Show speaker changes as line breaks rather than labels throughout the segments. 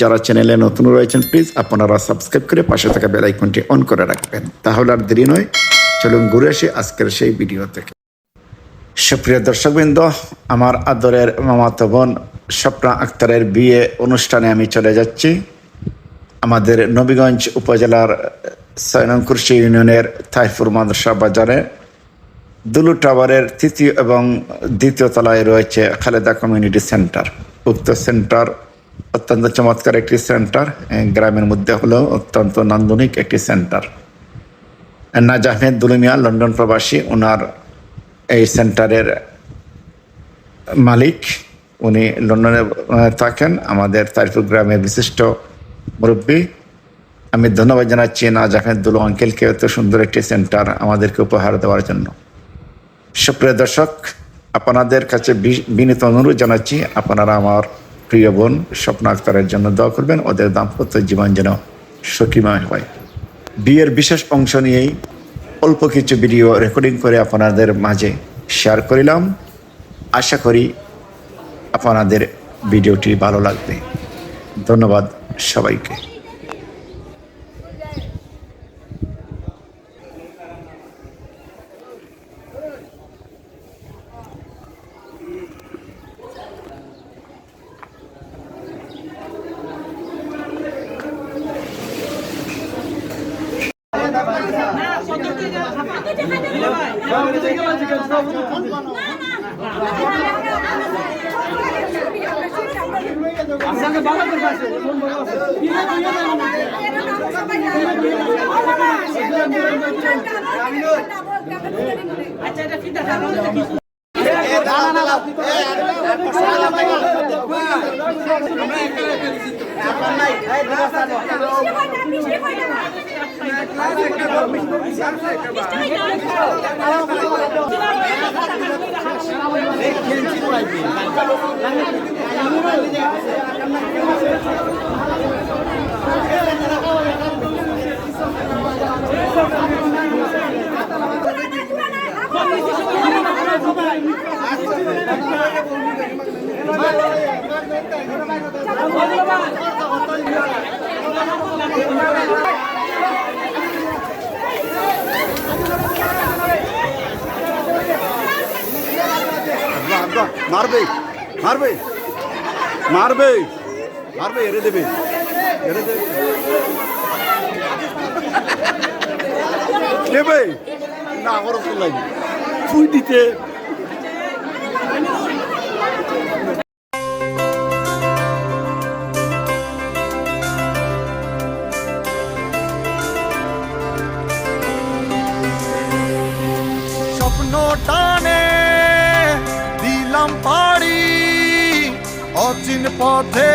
যারা চ্যানেলে নতুন রয়েছেন প্লিজ আপনারা সাবস্ক্রাইব করে পাশে থাকা বেল আইকনটি অন করে রাখবেন। তাহলে আর দেরি নয়, চলুন ঘুরে আসি আজকের সেই ভিডিও থেকে। সুপ্রিয় দর্শকবৃন্দ, আমার আদরের মামাতো বোন স্বপ্না আক্তারের বিয়ে অনুষ্ঠানে আমি চলে যাচ্ছি। আমাদের নবীগঞ্জ উপজেলার সয়নকুরশি ইউনিয়নের থাইফুর মাদ্রাসা বাজারে দুলু টাওয়ারের তৃতীয় এবং দ্বিতীয় তলায় রয়েছে খালেদা কমিউনিটি সেন্টার। উক্ত সেন্টার অত্যন্ত চমৎকার একটি সেন্টার গ্রামের মধ্যে হলেও অত্যন্ত নান্দনিক একটি সেন্টার। নাজ আহমেদ দুলুমিয়া, লন্ডন প্রবাসী ওনার এই সেন্টারের মালিক। উনি লন্ডনে থাকেন, আমাদের তারিফুর গ্রামের বিশিষ্ট মুরব্বী। আমি ধন্যবাদ জানাচ্ছি নাজ দুলু আঙ্কেলকে এত সুন্দর একটি সেন্টার আমাদেরকে উপহার দেওয়ার জন্য। সুপ্রিয় দর্শক, আপনাদের কাছে বিনীত অনুরোধ জানাচ্ছি, আপনারা আমার প্রিয় বোন, স্বপ্ন আক্তারের জন্য দোয়া করবেন। ওদের দাম্পত্য জীবন যেন সুখীময় হয়। বিয়ের বিশেষ অংশ নিয়েই অল্প কিছু ভিডিও রেকর্ডিং করে আপনাদের মাঝে শেয়ার করিলাম। আশা করি আপনাদের ভিডিওটি ভালো লাগবে। ধন্যবাদ সবাইকে।
আচ্ছা এটা ফিতা দেখি
মারবে মারবে মারবে মারবে এড়ে দেবে এড়ে দেবে। না আমার লাগবে তুই দিতে।
পথে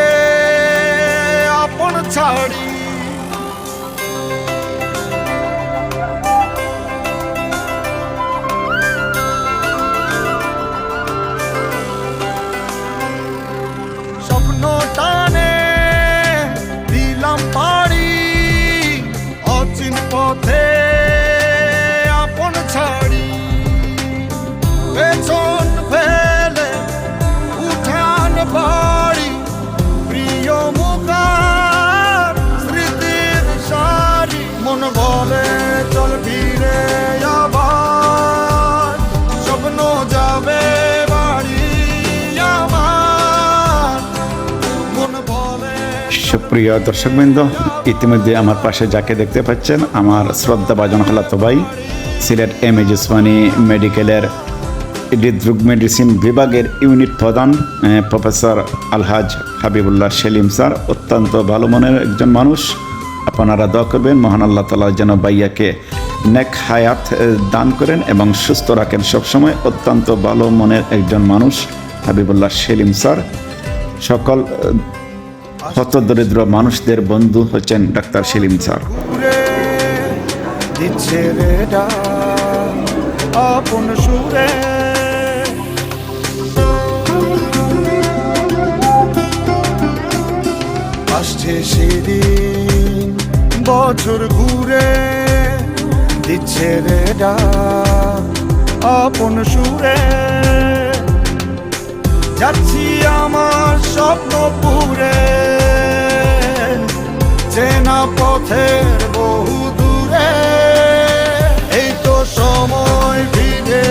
সুপ্রিয় দর্শকবৃন্দ, ইতিমধ্যে আমার পাশে যাকে দেখতে পাচ্ছেন, আমার শ্রদ্ধা বাজন হালাতো ভাই, সিলেট এম এজ উসমানী মেডিকেলের হৃদরোগ মেডিসিন বিভাগের ইউনিট প্রধান প্রফেসর আলহাজ হাবিবুল্লাহ সেলিম স্যার। অত্যন্ত ভালো মনের একজন মানুষ। আপনারা দোয়া করবেন, মহান আল্লাহ তালা যেন বাইয়াকে নেক হায়াত দান করেন এবং সুস্থ রাখেন সবসময়। অত্যন্ত ভালো মনের একজন মানুষ হাবিবুল্লাহ সেলিম স্যার। সকল হতদরিদ্র মানুষদের বন্ধু হচ্ছেন ডাক্তার সেলিম স্যার।
আসছে সেদিন বছর ঘুরে দিচ্ছে রে ডাক আপন সুরে। যাচ্ছি আমার স্বপ্ন পুরে। চেনা পথের বহু দূরে। এই তো সময় ফিরে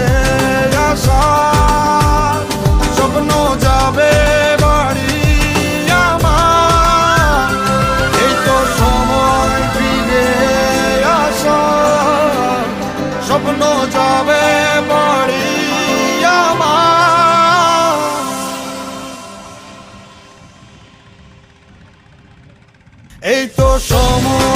আসার এই তো সময়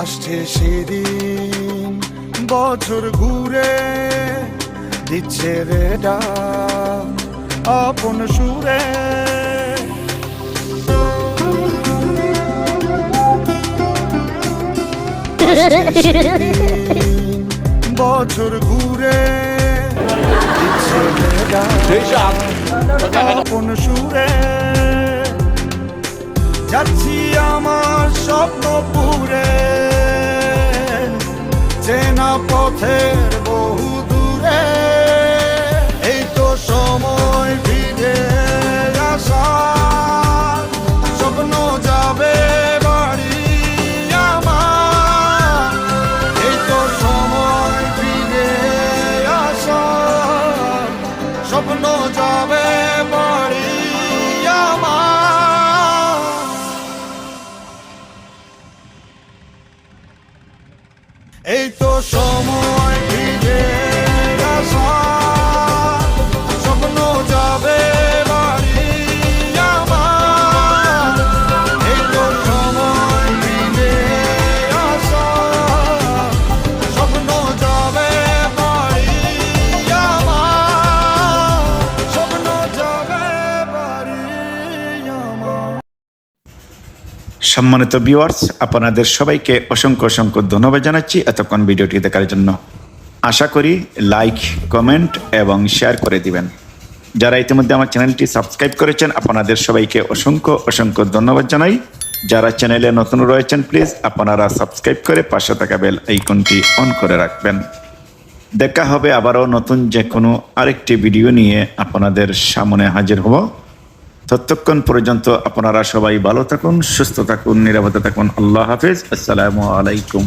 আসছে সেদিন বছর ঘুরে দিচ্ছে রে ডাক আপন সুরে। বছর ঘুরে দিচ্ছে রে ডাক আপন সুরে। যাচ্ছি আমার স্বপ্ন পুরে। চেনা পথের বহু দূরে। এই তো সময় ফিরে আসার স্বপ্ন যাবে বাড়ি আমার। সময় ফিরে আসার স্বপ্ন যাবে
সম্মানিত ভিউয়ার্স আপনাদের সবাইকে অসংখ্য অসংখ্য ধন্যবাদ জানাচ্ছি এতক্ষণ ভিডিওটি দেখার জন্য। আশা করি লাইক কমেন্ট এবং শেয়ার করে দিবেন। যারা ইতিমধ্যে আমার চ্যানেলটি সাবস্ক্রাইব করেছেন, আপনাদের সবাইকে অসংখ্য অসংখ্য ধন্যবাদ জানাই। যারা চ্যানেলে নতুন রয়েছেন প্লিজ আপনারা সাবস্ক্রাইব করে পাশে থাকা বেল আইকনটি অন করে রাখবেন। দেখা হবে আবারও নতুন যে কোনো আরেকটি ভিডিও নিয়ে আপনাদের সামনে হাজির হব। ততক্ষণ পর্যন্ত আপনারা সবাই ভালো থাকুন সুস্থ থাকুন নিরাপদে থাকুন। আল্লাহ হাফিজ। আসসালামু আলাইকুম।